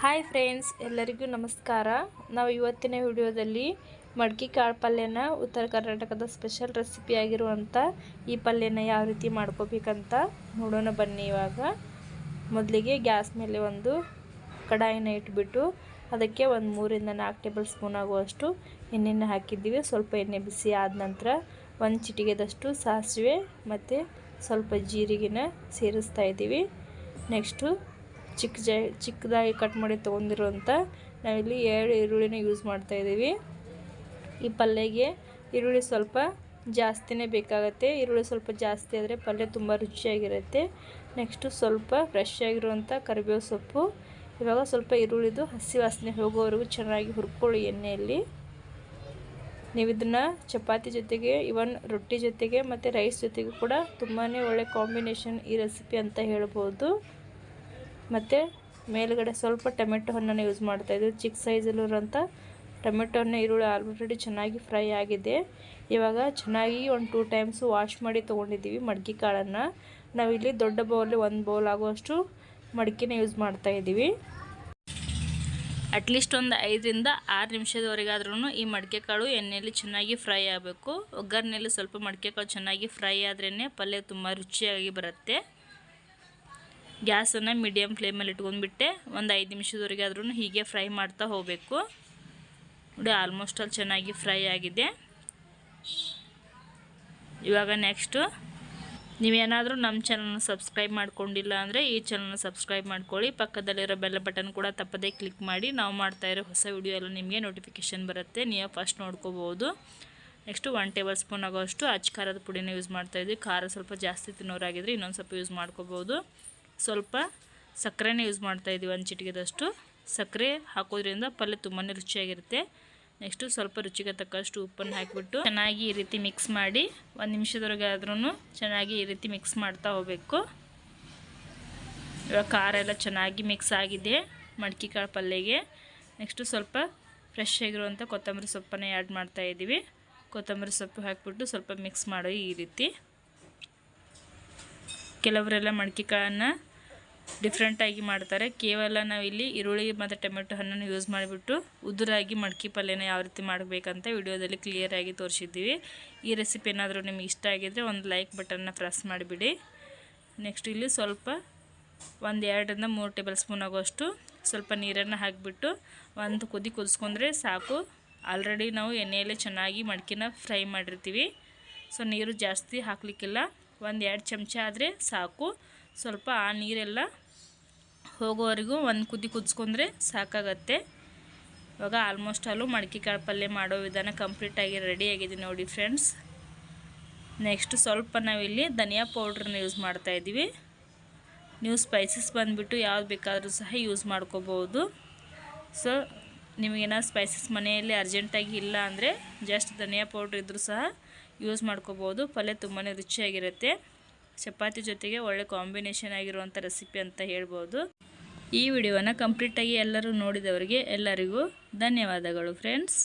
Hi friends, ಎಲ್ಲರಿಗೂ ನಮಸ್ಕಾರ. ನಾವು ಇವತ್ತಿನ ವಿಡಿಯೋದಲ್ಲಿ ಮಡ್ಕಿ ಕಾಳು ಪಲ್ಯನ ಉತ್ತರ ಕರ್ನಾಟಕದ ಸ್ಪೆಷಲ್ ರೆಸಿಪಿ ಆಗಿರುವಂಥ ಈ ಪಲ್ಯನ ಯಾವ ರೀತಿ ಮಾಡ್ಕೋಬೇಕಂತ ನೋಡೋಣ ಬನ್ನಿ ಇವಾಗ. ಮೊದಲಿಗೆ ಗ್ಯಾಸ್ ಮೇಲೆ ಒಂದು ಕಡಾಯಿನ ಇಟ್ಬಿಟ್ಟು ಅದಕ್ಕೆ ಒಂದು ಮೂರಿಂದ ನಾಲ್ಕು ಟೇಬಲ್ ಸ್ಪೂನ್ ಆಗುವಷ್ಟು ಎಣ್ಣೆನ ಹಾಕಿದ್ದೀವಿ. ಸ್ವಲ್ಪ ಎಣ್ಣೆ ಬಿಸಿ ಆದ ನಂತರ ಒಂದು ಚಿಟಿಗೆದಷ್ಟು ಸಾಸಿವೆ ಮತ್ತು ಸ್ವಲ್ಪ ಜೀರಿಗೆನ ಸೇರಿಸ್ತಾ ಇದ್ದೀವಿ. ನೆಕ್ಸ್ಟು ಚಿಕ್ಕ ಜ ಚಿಕ್ಕದಾಗಿ ಕಟ್ ಮಾಡಿ ತೊಗೊಂಡಿರುವಂಥ ನಾವಿಲ್ಲಿ ಎರಡು ಈರುಳ್ಳಿನ ಯೂಸ್ ಮಾಡ್ತಾಯಿದ್ದೀವಿ ಈ ಪಲ್ಯಗೆ ಈರುಳ್ಳಿ ಸ್ವಲ್ಪ ಜಾಸ್ತಿನೇ ಬೇಕಾಗುತ್ತೆ. ಈರುಳ್ಳಿ ಸ್ವಲ್ಪ ಜಾಸ್ತಿ ಆದರೆ ಪಲ್ಯ ತುಂಬ ರುಚಿಯಾಗಿರುತ್ತೆ. ನೆಕ್ಸ್ಟು ಸ್ವಲ್ಪ ಫ್ರೆಶ್ ಆಗಿರುವಂಥ ಕರಿಬೇವು ಸೊಪ್ಪು. ಇವಾಗ ಸ್ವಲ್ಪ ಈರುಳ್ಳಿದು ಹಸಿ ವಾಸನೆ ಹೋಗೋವರೆಗೂ ಚೆನ್ನಾಗಿ ಹುರ್ಕೊಳ್ಳಿ ಎಣ್ಣೆಯಲ್ಲಿ. ನೀವು ಇದನ್ನು ಚಪಾತಿ ಜೊತೆಗೆ ಇವನ್ ರೊಟ್ಟಿ ಜೊತೆಗೆ ಮತ್ತು ರೈಸ್ ಜೊತೆಗೂ ಕೂಡ ತುಂಬಾ ಒಳ್ಳೆ ಕಾಂಬಿನೇಷನ್ ಈ ರೆಸಿಪಿ ಅಂತ ಹೇಳ್ಬೋದು. ಮತ್ತು ಮೇಲುಗಡೆ ಸ್ವಲ್ಪ ಟೊಮೆಟೊ ಹಣ್ಣನ್ನು ಯೂಸ್ ಮಾಡ್ತಾಯಿದ್ವಿ ಚಿಕ್ಕ ಸೈಜಲ್ಲಿರೋಂಥ ಟೊಮೆಟೊ ಹಣ್ಣು, ಈರುಳ್ಳಿ ಆಲ್ರೆಡಿ ಚೆನ್ನಾಗಿ ಫ್ರೈ ಆಗಿದೆ. ಇವಾಗ ಚೆನ್ನಾಗಿ ಒಂದು ಟೂ ಟೈಮ್ಸು ವಾಶ್ ಮಾಡಿ ತೊಗೊಂಡಿದ್ದೀವಿ ಮಡ್ಕೆ ಕಾಳನ್ನು. ನಾವಿಲ್ಲಿ ದೊಡ್ಡ ಬೌಲಲ್ಲಿ ಒಂದು ಬೌಲ್ ಆಗುವಷ್ಟು ಮಡಿಕೆನ ಯೂಸ್ ಮಾಡ್ತಾಯಿದ್ದೀವಿ ಅಟ್ಲೀಸ್ಟ್ ಒಂದು ಐದರಿಂದ ಆರು ನಿಮಿಷದವರೆಗಾದ್ರೂ ಈ ಮಡಿಕೆ ಕಾಳು ಎಣ್ಣೆಯಲ್ಲಿ ಚೆನ್ನಾಗಿ ಫ್ರೈ ಆಗಬೇಕು. ಒಗ್ಗರಣೆಯಲ್ಲಿ ಸ್ವಲ್ಪ ಮಡಿಕೆ ಕಾಳು ಚೆನ್ನಾಗಿ ಫ್ರೈ ಆದ್ರೇ ಪಲ್ಯ ತುಂಬ ರುಚಿಯಾಗಿ ಬರುತ್ತೆ. ಗ್ಯಾಸನ್ನು ಮೀಡಿಯಮ್ ಫ್ಲೇಮಲ್ಲಿ ಇಟ್ಕೊಂಡ್ಬಿಟ್ಟೆ ಒಂದು ಐದು ನಿಮಿಷದವರೆಗೆ ಆದ್ರೂ ಹೀಗೆ ಫ್ರೈ ಮಾಡ್ತಾ ಹೋಗಬೇಕು. ನೋಡಿ ಆಲ್ಮೋಸ್ಟ್ ಅಲ್ಲಿ ಚೆನ್ನಾಗಿ ಫ್ರೈ ಆಗಿದೆ. ಇವಾಗ ನೆಕ್ಸ್ಟು ನೀವೇನಾದರೂ ನಮ್ಮ ಚಾನಲ್ನ ಸಬ್ಸ್ಕ್ರೈಬ್ ಮಾಡ್ಕೊಂಡಿಲ್ಲ ಅಂದರೆ ಈ ಚಾನಲ್ನ ಸಬ್ಸ್ಕ್ರೈಬ್ ಮಾಡ್ಕೊಳ್ಳಿ. ಪಕ್ಕದಲ್ಲಿರೋ ಬೆಲ್ಲ ಬಟನ್ ಕೂಡ ತಪ್ಪದೇ ಕ್ಲಿಕ್ ಮಾಡಿ. ನಾವು ಮಾಡ್ತಾ ಇರೋ ಹೊಸ ವಿಡಿಯೋ ಎಲ್ಲ ನಿಮಗೆ ನೋಟಿಫಿಕೇಷನ್ ಬರುತ್ತೆ. ನೀವು ಫಸ್ಟ್ ನೋಡ್ಕೋಬೋದು. ನೆಕ್ಸ್ಟು ಒನ್ ಟೇಬಲ್ ಸ್ಪೂನ್ ಆಗೋಷ್ಟು ಅಚ್ಚ ಖಾರದ ಪುಡಿನ ಯೂಸ್ ಮಾಡ್ತಾಯಿದ್ವಿ ಖಾರ ಸ್ವಲ್ಪ ಜಾಸ್ತಿ ತಿನ್ನೋರಾಗಿದ್ರೆ ಇನ್ನೊಂದು ಸ್ವಲ್ಪ ಯೂಸ್ ಮಾಡ್ಕೋಬೋದು. ಸ್ವಲ್ಪ ಸಕ್ಕರೆನೇ ಯೂಸ್ ಮಾಡ್ತಾಯಿದ್ದೀವಿ ಒಂದು ಚಿಟಿಗೆದಷ್ಟು ಸಕ್ಕರೆ ಹಾಕೋದ್ರಿಂದ ಪಲ್ಯ ತುಂಬಾ ರುಚಿಯಾಗಿರುತ್ತೆ. ನೆಕ್ಸ್ಟು ಸ್ವಲ್ಪ ರುಚಿಗೆ ತಕ್ಕಷ್ಟು ಉಪ್ಪನ್ನು ಹಾಕಿಬಿಟ್ಟು ಚೆನ್ನಾಗಿ ಈ ರೀತಿ ಮಿಕ್ಸ್ ಮಾಡಿ ಒಂದು ನಿಮಿಷದವರೆಗೆ ಆದ್ರೂ ಚೆನ್ನಾಗಿ ಈ ರೀತಿ ಮಿಕ್ಸ್ ಮಾಡ್ತಾ ಹೋಗಬೇಕು. ಇವಾಗ ಖಾರ ಎಲ್ಲ ಚೆನ್ನಾಗಿ ಮಿಕ್ಸ್ ಆಗಿದೆ ಮಡ್ಕಿ ಕಾಳು ಪಲ್ಯಗೆ. ನೆಕ್ಸ್ಟು ಸ್ವಲ್ಪ ಫ್ರೆಶ್ ಆಗಿರುವಂಥ ಕೊತ್ತಂಬರಿ ಸೊಪ್ಪನ್ನು ಆ್ಯಡ್ ಮಾಡ್ತಾಯಿದ್ದೀವಿ ಕೊತ್ತಂಬರಿ ಸೊಪ್ಪು ಹಾಕಿಬಿಟ್ಟು ಸ್ವಲ್ಪ ಮಿಕ್ಸ್ ಮಾಡೋ ಈ ರೀತಿ. ಕೆಲವರೆಲ್ಲ ಮಡ್ಕಿ ಕಾಳನ್ನು ಡಿಫ್ರೆಂಟಾಗಿ ಮಾಡ್ತಾರೆ. ಕೇವಲ ನಾವಿಲ್ಲಿ ಈರುಳ್ಳಿ ಮತ್ತು ಟೊಮೆಟೊ ಹಣ್ಣನ್ನು ಯೂಸ್ ಮಾಡಿಬಿಟ್ಟು ಉದುರಾಗಿ ಮಡ್ಕಿ ಪಲ್ಯನ ಯಾವ ರೀತಿ ಮಾಡಬೇಕಂತ ವಿಡಿಯೋದಲ್ಲಿ ಕ್ಲಿಯರಾಗಿ ತೋರಿಸಿದ್ದೀವಿ. ಈ ರೆಸಿಪಿ ಏನಾದರೂ ನಿಮಗೆ ಇಷ್ಟ ಆಗಿದ್ದರೆ ಒಂದು ಲೈಕ್ ಬಟನ್ನ ಪ್ರೆಸ್ ಮಾಡಿಬಿಡಿ. ನೆಕ್ಸ್ಟ್ ಇಲ್ಲಿ ಸ್ವಲ್ಪ ಒಂದು ಎರಡರಿಂದ ಮೂರು ಟೇಬಲ್ ಸ್ಪೂನ್ ಆಗೋಷ್ಟು ಸ್ವಲ್ಪ ನೀರನ್ನು ಹಾಕಿಬಿಟ್ಟು ಒಂದು ಕುದಿ ಕುದಿಸ್ಕೊಂಡ್ರೆ ಸಾಕು. ಆಲ್ರೆಡಿ ನಾವು ಎಣ್ಣೆಯಲ್ಲೇ ಚೆನ್ನಾಗಿ ಮಡ್ಕಿನ ಫ್ರೈ ಮಾಡಿರ್ತೀವಿ. ಸೊ ನೀರು ಜಾಸ್ತಿ ಹಾಕಲಿಕ್ಕಿಲ್ಲ. ಒಂದು ಎರಡು ಚಮಚ ಆದರೆ ಸಾಕು. ಸ್ವಲ್ಪ ಆ ನೀರೆಲ್ಲ ಹೋಗೋವರೆಗೂ ಒಂದು ಕುದಿ ಕುದಿಸ್ಕೊಂಡ್ರೆ ಸಾಕಾಗತ್ತೆ. ಇವಾಗ ಆಲ್ಮೋಸ್ಟ್ ಅಲ್ಲೂ ಮಡಿಕೆ ಕಾಳು ಪಲ್ಯ ಮಾಡೋ ವಿಧಾನ ಕಂಪ್ಲೀಟಾಗಿ ರೆಡಿಯಾಗಿದೆ ನೋಡಿ ಫ್ರೆಂಡ್ಸ್ ನೆಕ್ಸ್ಟ್ ಸ್ವಲ್ಪ ನಾವಿಲ್ಲಿ ಧನಿಯಾ ಪೌಡ್ರನ್ನ ಯೂಸ್ ಮಾಡ್ತಾಯಿದ್ದೀವಿ ನೀವು ಸ್ಪೈಸಸ್ ಬಂದುಬಿಟ್ಟು ಯಾವ್ದು ಬೇಕಾದರೂ ಸಹ ಯೂಸ್ ಮಾಡ್ಕೋಬೋದು. ಸೊ ನಿಮಗೇನೋ ಸ್ಪೈಸಸ್ ಮನೆಯಲ್ಲಿ ಅರ್ಜೆಂಟಾಗಿ ಇಲ್ಲ ಅಂದರೆ ಜಸ್ಟ್ ಧನಿಯಾ ಪೌಡ್ರ್ ಇದ್ದರೂ ಸಹ ಯೂಸ್ ಮಾಡ್ಕೋಬೋದು. ಪಲ್ಯ ತುಂಬಾ ರುಚಿಯಾಗಿರುತ್ತೆ. ಚಪಾತಿ ಜೊತೆಗೆ ಒಳ್ಳೆ ಕಾಂಬಿನೇಷನ್ ಆಗಿರುವಂಥ ರೆಸಿಪಿ ಅಂತ ಹೇಳ್ಬೋದು. ಈ ವಿಡಿಯೋನ ಕಂಪ್ಲೀಟಾಗಿ ಎಲ್ಲರೂ ನೋಡಿದವರಿಗೆ ಎಲ್ಲರಿಗೂ ಧನ್ಯವಾದಗಳು ಫ್ರೆಂಡ್ಸ್